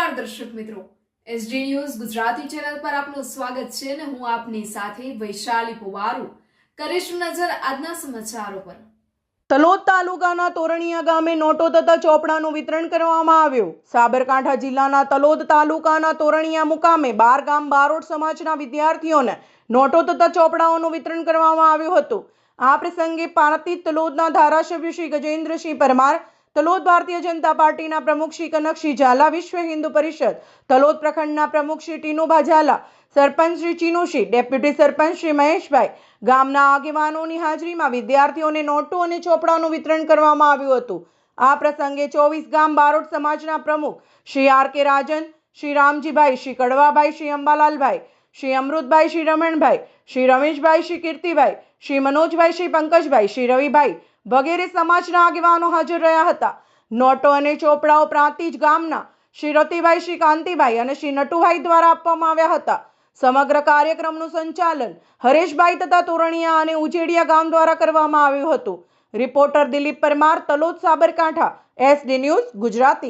નમસ્કાર દર્શક મિત્રો. એસડી ન્યૂઝ ગુજરાતી ચેનલ પર આપનું સ્વાગત છે અને હું આપની સાથે વૈશાલી પુવારુ. કરીશું નજર આજના સમાચારો પર. તલોદ તાલુકાના તોરણિયા ગામે નોટો તથા ચોપડાનું વિતરણ કરવામાં આવ્યું. સાબરકાંઠા જિલ્લાના તલોદ તાલુકાના તોરણિયા મુકામે બાર ગામ બારોટ સમાજના વિદ્યાર્થીઓને નોટો તથા ચોપડાઓનું વિતરણ કરવામાં આવ્યું હતું. આ પ્રસંગે પાર્ટી તલોદના ધારાસભ્ય શ્રી ગજેન્દ્રસિંહ પરમાર તલોદ ભારતીય જનતા પાર્ટીના પ્રમુખ શ્રી કનકસિંહ ઝાલા, વિશ્વ હિન્દુ પરિષદ તલોદ પ્રખંડના પ્રમુખ શ્રી ટીનુભા ઝાલા, સરપંચ શ્રી ચીનુશી ડેપ્યુટી સરપંચ શ્રી મહેશભાઈ, ગામના આગેવાનોની હાજરીમાં વિદ્યાર્થીઓને નોટો અને ચોપડાનું વિતરણ કરવામાં આવ્યું હતું. આ પ્રસંગે ચોવીસ ગામ બારોટ સમાજના પ્રમુખ શ્રી આર કે રાજન, શ્રી રામજીભાઈ, શ્રી કડવાભાઈ, શ્રી અંબાલાલભાઈ, શ્રી અમૃતભાઈ, શ્રી રમણભાઈ, શ્રી રમેશભાઈ, શ્રી કીર્તિભાઈ, શ્રી મનોજભાઈ, શ્રી પંકજભાઈ, શ્રી રવિભાઈ વગેરે સમાજના આગેવાનો હાજર રહ્યા હતા. નોટો અને ચોપડાઓ પ્રાંતિજ ગામના શ્રી રતિભાઈ, શ્રી કાંતિભાઈ અને શ્રી નટુભાઈ દ્વારા આપવામાં આવ્યા હતા. સમગ્ર કાર્યક્રમનું સંચાલન હરેશભાઈ તથા તોરણિયા અને ઉજેડિયા ગામ દ્વારા કરવામાં આવ્યું હતું. Reporter Dilip Parmar, Talod Sabarkantha SD news, Gujarati.